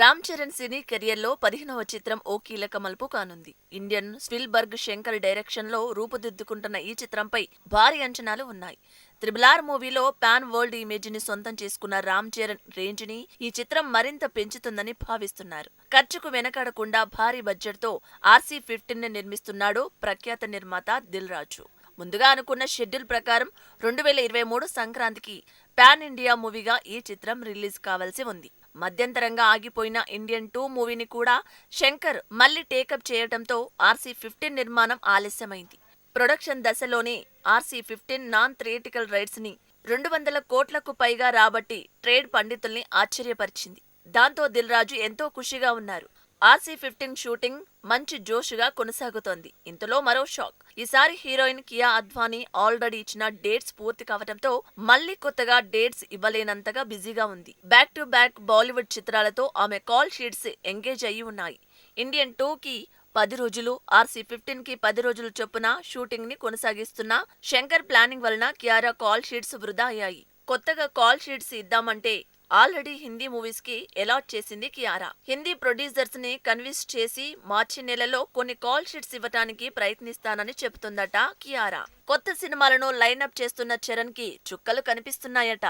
రామ్ చరణ్ సినీ కెరియర్లో పదిహేనవ చిత్రం ఓ కీలక మలుపు కానుంది. ఇండియన్ స్విల్బర్గ్ శంకర్ డైరెక్షన్లో రూపుదిద్దుకుంటున్న ఈ చిత్రంపై భారీ అంచనాలు ఉన్నాయి. త్రిబుల్ ఆర్ మూవీలో పాన్ వరల్డ్ ఇమేజ్ని సొంతం చేసుకున్న రామ్ చరణ్ రేంజ్ని ఈ చిత్రం మరింత పెంచుతుందని భావిస్తున్నారు. ఖర్చుకు వెనకాడకుండా భారీ బడ్జెట్తో ఆర్సీ ఫిఫ్టీన్ని నిర్మిస్తున్నాడు ప్రఖ్యాత నిర్మాత దిల్ రాజు. ముందుగా అనుకున్న షెడ్యూల్ ప్రకారం రెండు వేల ఇరవై మూడు సంక్రాంతికి పాన్ ఇండియా మూవీగా ఈ చిత్రం రిలీజ్ కావాల్సి ఉంది. మధ్యంతరంగా ఆగిపోయిన ఇండియన్ టూ మూవీని కూడా శంకర్ మళ్ళీ టేకప్ చేయడంతో ఆర్సీ ఫిఫ్టీన్ నిర్మాణం ఆలస్యమైంది. ప్రొడక్షన్ దశలోనే ఆర్సీ ఫిఫ్టీన్ నాన్ థియేటికల్ రైట్స్ని రెండు వందల కోట్లకు పైగా రాబట్టి ట్రేడ్ పండితుల్ని ఆశ్చర్యపరిచింది. దాంతో దిల్ రాజు ఎంతో ఖుషిగా ఉన్నారు. ఆర్సీ ఫిఫ్టీన్ షూటింగ్ మంచి జోషుగా కొనసాగుతోంది. ఇంతలో మరో షాక్. ఈసారి హీరోయిన్ కియా అద్వానీ ఆల్రెడీ ఇచ్చిన డేట్స్ పూర్తి కావడంతో మళ్ళీ కొత్తగా డేట్స్ ఇవ్వలేనంతగా బిజీగా ఉంది. బ్యాక్ టు బ్యాక్ బాలీవుడ్ చిత్రాలతో ఆమె కాల్ షీట్స్ ఎంగేజ్ అయ్యి ఉన్నాయి. ఇండియన్ టూకి పది రోజులు ఆర్సీ ఫిఫ్టీన్కి పది రోజులు చొప్పున షూటింగ్ని కొనసాగిస్తున్న శంకర్ ప్లానింగ్ వలన కియారా కాల్ షీట్స్ వృధా అయ్యాయి. కొత్తగా కాల్ షీట్స్ ఇద్దామంటే ఆల్రెడీ హిందీ మూవీస్కి అలాట్ చేసింది కియారా. హిందీ ప్రొడ్యూసర్స్ని కన్విన్స్ చేసి మార్చి నెలలో కొన్ని కాల్ షీట్స్ ఇవ్వటానికి ప్రయత్నిస్తానని చెబుతుందట కియారా. కొత్త సినిమాలను లైనప్ చేస్తున్న చరణ్కి చుక్కలు కనిపిస్తున్నాయట.